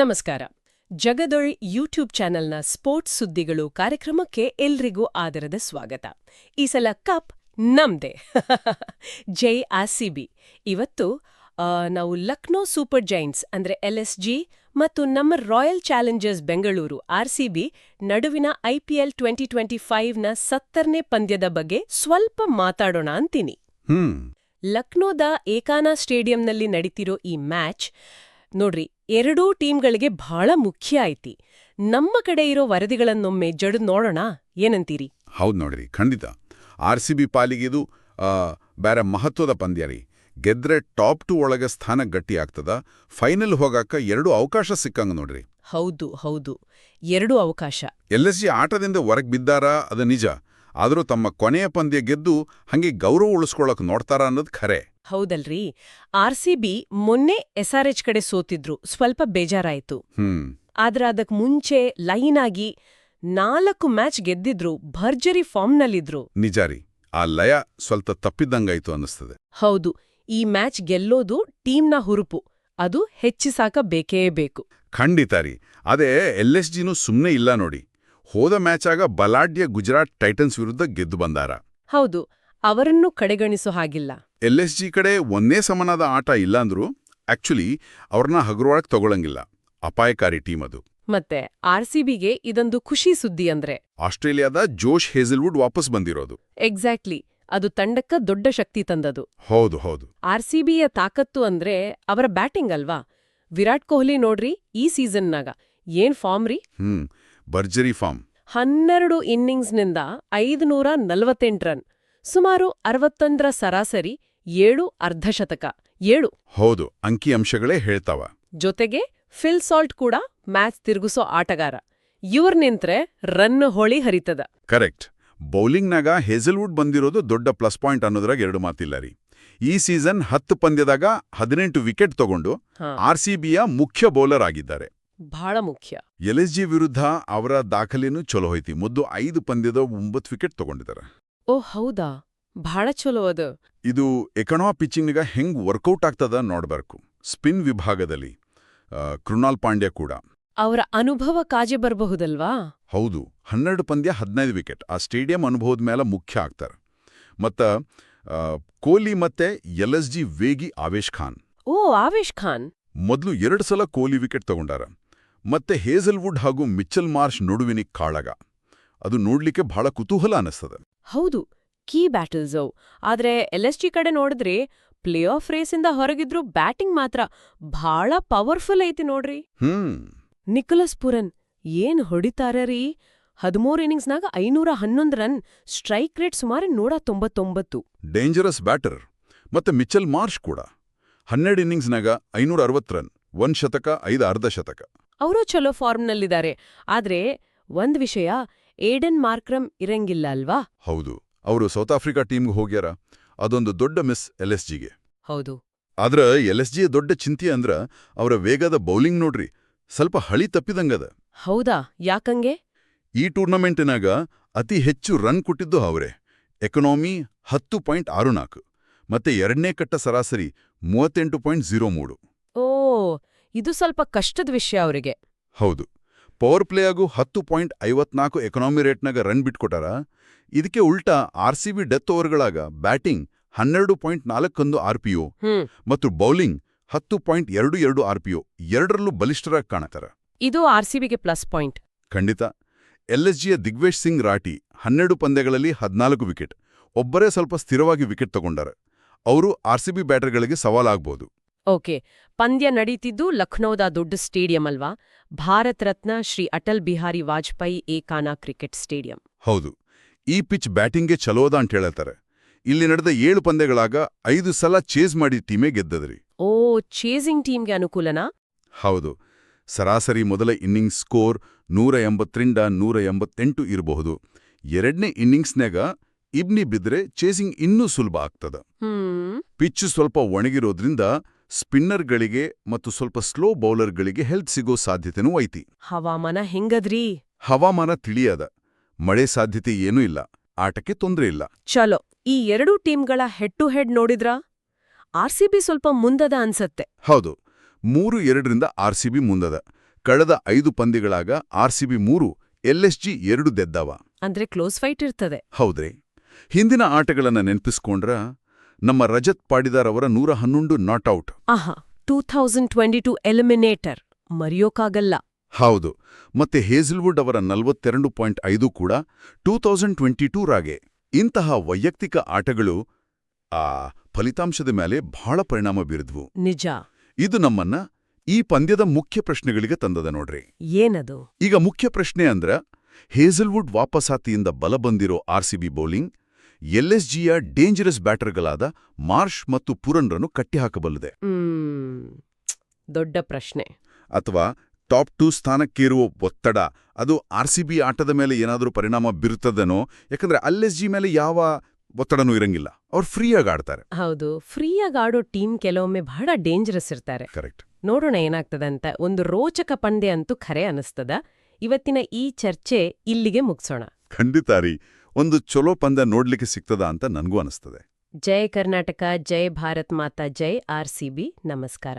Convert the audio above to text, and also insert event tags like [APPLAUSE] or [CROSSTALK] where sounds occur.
ನಮಸ್ಕಾರ. ಜಗದೊಳ್ ಯೂಟ್ಯೂಬ್ ಚಾನೆಲ್ನ ಸ್ಪೋರ್ಟ್ಸ್ ಸುದ್ದಿಗಳು ಕಾರ್ಯಕ್ರಮಕ್ಕೆ ಎಲ್ರಿಗೂ ಆದರದ ಸ್ವಾಗತ. ಈ ಸಲ ಕಪ್ ನಮ್ದೆ. [LAUGHS] ಜೈ ಆರ್ಸಿಬಿ. ಇವತ್ತು ನಾವು ಲಕ್ನೋ ಸೂಪರ್ ಜೈಂಟ್ಸ್ ಅಂದ್ರೆ ಎಲ್ಎಸ್ಜಿ ಮತ್ತು ನಮ್ಮ ರಾಯಲ್ ಚಾಲೆಂಜರ್ಸ್ ಬೆಂಗಳೂರು ಆರ್ಸಿಬಿ ನಡುವಿನ ಐಪಿಎಲ್ ಟ್ವೆಂಟಿ ಟ್ವೆಂಟಿ ಫೈವ್ನ ಸತ್ತರನೇ ಪಂದ್ಯದ ಬಗ್ಗೆ ಸ್ವಲ್ಪ ಮಾತಾಡೋಣ ಅಂತೀನಿ. ಲಕ್ನೋದ ಏಕಾನಾ ಸ್ಟೇಡಿಯಂನಲ್ಲಿ ನಡೀತಿರೋ ಈ ಮ್ಯಾಚ್ ನೋಡ್ರಿ ಎರಡೂ ಟೀಮ್ಗಳಿಗೆ ಬಹಳ ಮುಖ್ಯ ಐತಿ. ನಮ್ಮ ಕಡೆ ಇರೋ ವರದಿಗಳನ್ನೊಮ್ಮೆ ಜಡಿದ್ ನೋಡೋಣ ಏನಂತೀರಿ? ಹೌದು ನೋಡ್ರಿ ಖಂಡಿತ. ಆರ್ ಸಿ ಬಿ ಪಾಲಿಗಿದು ಆ, ಬೇರೆ ಮಹತ್ವದ ಪಂದ್ಯ ರೀ. ಗೆದ್ರೆ ಟಾಪ್ ಟು ಒಳಗೆ ಸ್ಥಾನ ಗಟ್ಟಿ ಆಗ್ತದ ಫೈನಲ್ ಹೋಗಾಕ ಎರಡು ಅವಕಾಶ ಸಿಕ್ಕಂಗ ನೋಡ್ರಿ. ಹೌದು ಹೌದು. ಎರಡು ಅವಕಾಶ. ಎಲ್ ಎಸ್ ಜಿ ಆಟದಿಂದ ಹೊರಗ್ ಬಿದ್ದಾರ ಅದ ನಿಜ. ಆದರೂ ತಮ್ಮ ಕೊನೆಯ ಪಂದ್ಯ ಗೆದ್ದು ಹಂಗೆ ಗೌರವ ಉಳಿಸ್ಕೊಳ್ಳೋಕೆ ನೋಡ್ತಾರ ಅನ್ನೋದು ಖರೆ. ಹೌದಲ್ರಿ. ಬಿ ಮೊನ್ನೆ ಎಸ್ಆರ್ಎಚ್ ಕಡೆ ಸೋತಿದ್ರು. ಸ್ವಲ್ಪ ಬೇಜಾರಾಯ್ತು. ಹ್ಮ್. ಆದ್ರೆ ಅದಕ್ಕೆ ಮುಂಚೆ ಲೈನ್ ಆಗಿ ನಾಲ್ಕು ಮ್ಯಾಚ್ ಗೆದ್ದಿದ್ರು. ಭರ್ಜರಿ ಫಾರ್ಮ್ನಲ್ಲಿದ್ರು. ನಿಜಾರಿ ಆ ಲಯ ಸ್ವಲ್ಪ ತಪ್ಪಿದ್ದಂಗಾಯ್ತು ಅನ್ನಿಸ್ತದೆ. ಹೌದು. ಈ ಮ್ಯಾಚ್ ಗೆಲ್ಲೋದು ಟೀಮ್ನ ಹುರುಪು. ಅದು ಹೆಚ್ಚಿಸಾಕ ಬೇಕೇ ಬೇಕು. ಖಂಡಿತ ರೀ. ಅದೇ ಎಲ್ ಎಸ್ ಜಿನೂ ಸುಮ್ಮನೆ ಇಲ್ಲ ನೋಡಿ. ಹೋದ ಮ್ಯಾಚ್ ಆಗ ಬಲಾಢ್ಯ ಗುಜರಾತ್ ಟೈಟನ್ಸ್ ವಿರುದ್ಧ ಗೆದ್ದು ಬಂದಾರ. ಹೌದು. ಅವರನ್ನು ಕಡೆಗಣಿಸೋ ಹಾಗಿಲ್ಲ. ಎಲ್ ಎಸ್ ಜಿ ಕಡೆ ಒಂದೇ ಸಮನಾದ ಆಟ ಇಲ್ಲಾಂದ್ರೂ ಆಕ್ಚುಲಿ ಅವ್ರನ್ನ ಹಗುರೊಳಗ್ ತಗೊಳಂಗಿಲ್ಲ. ಅಪಾಯಕಾರಿ ಟೀಮ್ ಅದು. ಮತ್ತೆ ಆರ್ ಸಿಬಿಗೆ ಇದೊಂದು ಖುಷಿ ಸುದ್ದಿ ಅಂದ್ರೆ. ಆಸ್ಟ್ರೇಲಿಯಾದ ಜೋಶ್ ಹೇಸಲ್ವುಡ್ ವಾಪಸ್ ಬಂದಿರೋದು. ಎಕ್ಸಾಕ್ಟ್ಲಿ. ಅದು ತಂಡಕ್ಕ ದೊಡ್ಡ ಶಕ್ತಿ ತಂದದು. ಹೌದು ಹೌದು. ಆರ್ ಸಿಬಿಯ ತಾಕತ್ತು ಅಂದ್ರೆ ಅವರ ಬ್ಯಾಟಿಂಗ್ ಅಲ್ವಾ? ವಿರಾಟ್ ಕೊಹ್ಲಿ ನೋಡ್ರಿ ಈ ಸೀಸನ್ನಾಗ. ಏನ್ ಫಾರ್ಮ್ ರೀ? ಹ್ಮ್ ಭರ್ಜರಿ ಫಾರ್ಮ್. ಹನ್ನೆರಡು ಇನ್ನಿಂಗ್ಸ್ನಿಂದ ಐದುನೂರ ನಲವತ್ತೆಂಟು ರನ್. ಸುಮಾರು ಅರವತ್ತೊಂದರ ಸರಾಸರಿ ಏಳು ಅರ್ಧಶತಕ. ಏಳು. ಹೌದು ಅಂಕಿಅಂಶಗಳೇ ಹೇಳ್ತಾವ. ಜೊತೆಗೆ ಫಿಲ್ ಸಾಲ್ಟ್ ಕೂಡ ಮ್ಯಾಚ್ ತಿರುಗಿಸೋ ಆಟಗಾರ. ಇವ್ರ್ ನಿಂತ್ರೆ ರನ್ ಹೊಳಿ ಹರಿತದ. ಕರೆಕ್ಟ್. ಬೌಲಿಂಗ್ನಾಗ ಹೆಜಲ್ವುಡ್ ಬಂದಿರೋದು ದೊಡ್ಡ ಪ್ಲಸ್ ಪಾಯಿಂಟ್ ಅನ್ನೋದ್ರಾಗ ಎರಡು ಮಾತಿಲ್ಲ ರೀ. ಈ ಸೀಸನ್ ಹತ್ತು ಪಂದ್ಯದಾಗ ಹದಿನೆಂಟು ವಿಕೆಟ್ ತಗೊಂಡು ಆರ್ ಸಿಬಿಯ ಮುಖ್ಯ ಬೌಲರ್ ಆಗಿದ್ದಾರೆ. ಬಹಳ ಮುಖ್ಯ. ಎಲ್ ಎಸ್ ಜಿ ವಿರುದ್ಧ ಅವರ ದಾಖಲೆನೂ ಚಲೋ ಹೋಯ್ತಿ. ಮುದ್ದು ಐದು ಪಂದ್ಯದ ಒಂಬತ್ತು ವಿಕೆಟ್ ತಗೊಂಡಿದ್ದಾರೆ ಓ ಹೌದಾ? ಭಾಳ ಚಲೋ ಅದು. ಇದು ಎಕನಾ ಪಿಚ್ಚಿಂಗ್ನಿಗ ಹೆಂಗ್ ವರ್ಕೌಟ್ ಆಗ್ತದ ನೋಡ್ಬೇಕು ಸ್ಪಿನ್ ವಿಭಾಗದಲ್ಲಿ ಕೃಣಾಲ್ ಪಾಂಡ್ಯ ಕೂಡ. ಅವರ ಅನುಭವ ಕಾಜೆ ಬರಬಹುದಲ್ವಾ? ಹೌದು ಹನ್ನೆರಡು ಪಂದ್ಯ ಹದಿನೈದು ವಿಕೆಟ್. ಆ ಸ್ಟೇಡಿಯಂ ಅನುಭವದ ಮೇಲೆ ಮುಖ್ಯ ಆಗ್ತಾರೆ. ಮತ್ತ ಆ, ಕೊಹ್ಲಿ ಮತ್ತೆ ಎಲ್ ಎಸ್ ಜಿ ವೇಗಿ ಆವೇಶ್ ಖಾನ್. ಓ ಆವೇಶ್ ಖಾನ್? ಮೊದಲು ಎರಡು ಸಲ ಕೊಹ್ಲಿ ವಿಕೆಟ್ ತಗೊಂಡಾರ. ಮತ್ತೆ ಹೇಜಲ್ವುಡ್ ಹಾಗೂ ಮಿಚ್ಚಲ್ ಮಾರ್ಷ್ ನಡುವಿನ ಕಾಳಗ. ಅದು ನೋಡ್ಲಿಕ್ಕೆ ಬಹಳ ಕುತೂಹಲ ಅನಿಸ್ತದೆ ಹೌದು ಕೀ ಬ್ಯಾಟಲ್ಸ್ ಅವು. ಆದ್ರೆ ಎಲ್ ಎಸ್ ಜಿ ಕಡೆ ನೋಡಿದ್ರೆ ಪ್ಲೇ ಆಫ್ ರೇಸಿಂದ ಹೊರಗಿದ್ರು ಬ್ಯಾಟಿಂಗ್ ಮಾತ್ರ ಬಹಳ ಪವರ್ಫುಲ್ ಐತಿ ನೋಡ್ರಿ. ಹ್ಮ್. ನಿಕೋಲಸ್ ಪುರನ್ ಏನ್ ಹೊಡಿತಾರರೀ ಹದಿಮೂರು ಇನ್ನಿಂಗ್ಸ್ನಾಗ ಐನೂರ ಹನ್ನೊಂದು ರನ್ ಸ್ಟ್ರೈಕ್ ರೇಟ್ ಸುಮಾರು ನೂರ ತೊಂಬತ್ತೊಂಬತ್ತು. ಡೇಂಜರಸ್ ಬ್ಯಾಟರ್ ಮತ್ತೆ ಮಿಚಲ್ ಮಾರ್ಷ್ ಕೂಡ. ಹನ್ನೆರಡು ಇನ್ನಿಂಗ್ಸ್ನಾಗ ಐನೂರ ಅರವತ್ತು ರನ್ ಒಂದ್ ಶತಕ ಐದು ಅರ್ಧ ಶತಕ. ಅವರು ಚಲೋ ಫಾರ್ಮ್ನಲ್ಲಿದ್ದಾರೆ. ಆದ್ರೆ ಒಂದ್ ವಿಷಯ ಏಡನ್ ಮಾರ್ಕ್ರಮ್ ಇರಂಗಿಲ್ಲ ಅಲ್ವಾ ಹೌದು. ಅವರು ಸೌತ್ ಆಫ್ರಿಕಾ ಟೀಮ್ಗೆ ಹೋಗ್ಯಾರ. ಅದೊಂದು ದೊಡ್ಡ ಮಿಸ್ ಎಲ್ ಎಸ್ ಜಿಗೆ. ಹೌದು. ಆದ್ರ ಎಲ್ ಎಸ್ ಜಿಯ ದೊಡ್ಡ ಚಿಂತೆ ಅಂದ್ರ ಅವರ ವೇಗದ ಬೌಲಿಂಗ್ ನೋಡ್ರಿ. ಸ್ವಲ್ಪ ಹಳಿ ತಪ್ಪಿದಂಗದ ಹೌದಾ? ಯಾಕಂಗೆ? ಈ ಟೂರ್ನಮೆಂಟಿನಾಗ ಅತಿ ಹೆಚ್ಚು ರನ್ ಕೊಟ್ಟಿದ್ದು ಅವರೇ. ಎಕನಾಮಿ ಹತ್ತು ಪಾಯಿಂಟ್ ಆರು ನಾಲ್ಕು. ಮತ್ತೆ ಎರಡನೇ ಕಟ್ಟ ಸರಾಸರಿ ಮೂವತ್ತೆಂಟು ಪಾಯಿಂಟ್ ಝೀರೋ ಮೂರು. ಓ ಇದು ಸ್ವಲ್ಪ ಕಷ್ಟದ ವಿಷಯ ಅವರಿಗೆ. ಹೌದು. ಪವರ್ ಪ್ಲೇಯಾಗೂ ಹತ್ತು ಪಾಯಿಂಟ್ ಐವತ್ನಾಲ್ಕು ಎಕನಾಮಿ ರೇಟ್ನಾಗ ರನ್ ಬಿಟ್ಕೊಟ್ಟಾರ? ಇದಕ್ಕೆ ಉಲ್ಟಾ ಆರ್ ಸಿ ಬಿ ಡೆತ್ ಓವರ್ಗಳಾಗ ಬ್ಯಾಟಿಂಗ್ ಹನ್ನೆರಡು ಪಾಯಿಂಟ್ ನಾಲ್ಕೊಂದು ಆರ್ ಪಿ ಒ ಮತ್ತು ಬೌಲಿಂಗ್ ಹತ್ತು ಪಾಯಿಂಟ್ ಎರಡು ಎರಡು ಆರ್ ಪಿ ಎರಡರಲ್ಲೂ ಬಲಿಷ್ಠರಾಗಿ ಕಾಣತಾರ ಇದು ಆರ್ಸಿಬಿಗೆ ಪ್ಲಸ್ ಪಾಯಿಂಟ್. ಖಂಡಿತ. ಎಲ್ ಎಸ್ ಜಿಯ ದಿಗ್ವೇಶ್ ಸಿಂಗ್ ರಾಟಿ ಹನ್ನೆರಡು ಪಂದ್ಯಗಳಲ್ಲಿ ಹದಿನಾಲ್ಕು ವಿಕೆಟ್ ಒಬ್ಬರೇ ಸ್ವಲ್ಪ ಸ್ಥಿರವಾಗಿ ವಿಕೆಟ್ ತಗೊಂಡಾರ. ಅವರು ಆರ್ ಸಿ ಬಿ ಬ್ಯಾಟರ್ಗಳಿಗೆ ಸವಾಲಾಗ್ಬೋದು. ಓಕೆ ಪಂದ್ಯ ನಡೀತಿದ್ದು ಲಖನೌದ ದೊಡ್ಡ ಸ್ಟೇಡಿಯಂ ಅಲ್ವಾ? Bharat Ratna Shri Atal Bihari Vajpayee Ekana cricket stadium. ಹೌದು ಈ ಪಿಚ್ ಬ್ಯಾಟಿಂಗ್ಗೆ ಚಲೋದ ಅಂತ ಹೇಳತ್ತಾರೆ ಇಲ್ಲಿ ನಡೆದ ಏಳು ಪಂದ್ಯಗಳಾಗ ಐದು ಸಲ ಚೇಸ್ ಮಾಡಿ ಟೀಮೇ ಗೆದ್ದದ್ರಿ. ಓ ಚೇಸಿಂಗ್ ಟೀಮ್ಗೆ ಅನುಕೂಲನಾ? ಹೌದು ಸರಾಸರಿ ಮೊದಲ ಇನ್ನಿಂಗ್ಸ್ ಸ್ಕೋರ್ ನೂರ ಎಂಬತ್ತರಿಂದ ನೂರ ಎಂಬತ್ತೆಂಟು ಇರಬಹುದು. ಎರಡನೇ ಇನ್ನಿಂಗ್ಸ್ನಾಗ ಇಬ್ನಿ ಬಿದ್ರೆ ಚೇಸಿಂಗ್ ಇನ್ನೂ ಸುಲಭ ಆಗ್ತದ. ಪಿಚ್ ಸ್ವಲ್ಪ ಒಣಗಿರೋದ್ರಿಂದ ಸ್ಪಿನ್ನರ್ಗಳಿಗೆ ಮತ್ತು ಸ್ವಲ್ಪ ಸ್ಲೋ ಬೌಲರ್ಗಳಿಗೆ ಹೆಲ್ತ್ ಸಿಗೋ ಸಾಧ್ಯತೆನೂ ಐತಿ. ಹವಾಮಾನ ಹೆಂಗದ್ರಿ? ಹವಾಮಾನ ತಿಳಿಯದ. ಮಳೆ ಸಾಧ್ಯತೆ ಏನೂ ಇಲ್ಲ. ಆಟಕ್ಕೆ ತೊಂದರೆ ಇಲ್ಲ. ಚಲೋ. ಈ ಎರಡೂ ಟೀಮ್ಗಳ ಹೆಡ್ ಟು ಹೆಡ್ ನೋಡಿದ್ರಾ? ಆರ್ಸಿಬಿ ಸ್ವಲ್ಪ ಮುಂದದ ಅನ್ಸತ್ತೆ. ಹೌದು. ಮೂರು ಎರಡರಿಂದ ಆರ್ ಸಿ ಬಿ ಮುಂದದ. ಕಳೆದ ಐದು ಪಂದ್ಯಗಳಾಗ ಆರ್ಸಿಬಿ ಮೂರು ಎಲ್ಎಸ್ಜಿ ಎರಡು ದೆದ್ದವ. ಅಂದ್ರೆ ಕ್ಲೋಸ್ ಫೈಟ್ ಇರ್ತದೆ. ಹೌದ್ರಿ. ಹಿಂದಿನ ಆಟಗಳನ್ನ ನೆನ್ಪಿಸ್ಕೊಂಡ್ರ ನಮ್ಮ ರಜತ್ ಪಾಡಿದಾರ್ ಅವರ ನೂರ ಹನ್ನೊಂದು ನಾಟ್ಔಟ್ ಆಹಾ two thousand twenty two eliminator ಮರೆಯೋಕಾಗಲ್ಲ. ಹೌದು ಮತ್ತೆ ಹೇಸಲ್ವುಡ್ ಅವರ ನಲವತ್ತೆರಡು ಪಾಯಿಂಟ್ ಐದು ಕೂಡ ಟೂ ಥೌಸಂಡ್ ಟ್ವೆಂಟಿ ಟೂರಾಗೆ ಇಂತಹ ವೈಯಕ್ತಿಕ ಆಟಗಳು ಆ ಫಲಿತಾಂಶದ ಮೇಲೆ ಬಹಳ ಪರಿಣಾಮ ಬೀರಿದ್ವು. ನಿಜ. ಇದು ನಮ್ಮನ್ನ ಈ ಪಂದ್ಯದ ಮುಖ್ಯ ಪ್ರಶ್ನೆಗಳಿಗೆ ತಂದದ ನೋಡ್ರಿ. ಏನದು? ಈಗ ಮುಖ್ಯ ಪ್ರಶ್ನೆ ಅಂದ್ರ ಹೇಸಲ್ವುಡ್ ವಾಪಸಾತಿಯಿಂದ ಬಲ ಬಂದಿರೋ ಆರ್ಸಿಬಿ ಬೌಲಿಂಗ್ ಎಲ್ಎಸ್ಜಿಯ ಡೇಂಜರಸ್ ಬ್ಯಾಟರ್ಗಳಾದ ಮಾರ್ಷ್ ಮತ್ತು ಪುರನ್ರನ್ನು ಕಟ್ಟಿಹಾಕಬಲ್ಲದೆ. ದೊಡ್ಡ ಪ್ರಶ್ನೆ. ಅಥವಾ ಟಾಪ್ ಟೂ ಸ್ಥಾನಕ್ಕೇರುವ ಒತ್ತಡ ಅದು ಆರ್ಸಿಬಿ ಆಟದ ಮೇಲೆ ಏನಾದರೂ ಪರಿಣಾಮ ಬೀರುತ್ತದೇನೋ ಯಾಕಂದ್ರೆ ಜಿ ಮೇಲೆ ಯಾವ ಒತ್ತಡನೂ ಇರಂಗಿಲ್ಲ. ಅವ್ರು ಫ್ರೀಯಾಗಿ ಆಡ್ತಾರೆ. ಹೌದು ಫ್ರೀಯಾಗಿ ಆಡೋ ಟೀಮ್ ಕೆಲವೊಮ್ಮೆ ಬಹಳ ಡೇಂಜರಸ್ ಇರ್ತಾರೆ. ಕರೆಕ್ಟ್. ನೋಡೋಣ ಏನಾಗ್ತದಂತ ಒಂದು ರೋಚಕ ಪಂದ್ಯ ಅಂತೂ ಖರೆ ಅನಿಸ್ತದ. ಇವತ್ತಿನ ಈ ಚರ್ಚೆ ಇಲ್ಲಿಗೆ ಮುಗಿಸೋಣ. ಖಂಡಿತ ರೀ. ಒಂದು ಚಲೋ ಪಂದ್ಯ ನೋಡ್ಲಿಕ್ಕೆ ಸಿಗ್ತದ ಅಂತ ನನಗೂ ಅನಿಸ್ತದೆ. ಜೈ ಕರ್ನಾಟಕ, ಜೈ ಭಾರತ್ ಮಾತಾ ಜೈ ಆರ್ ನಮಸ್ಕಾರ.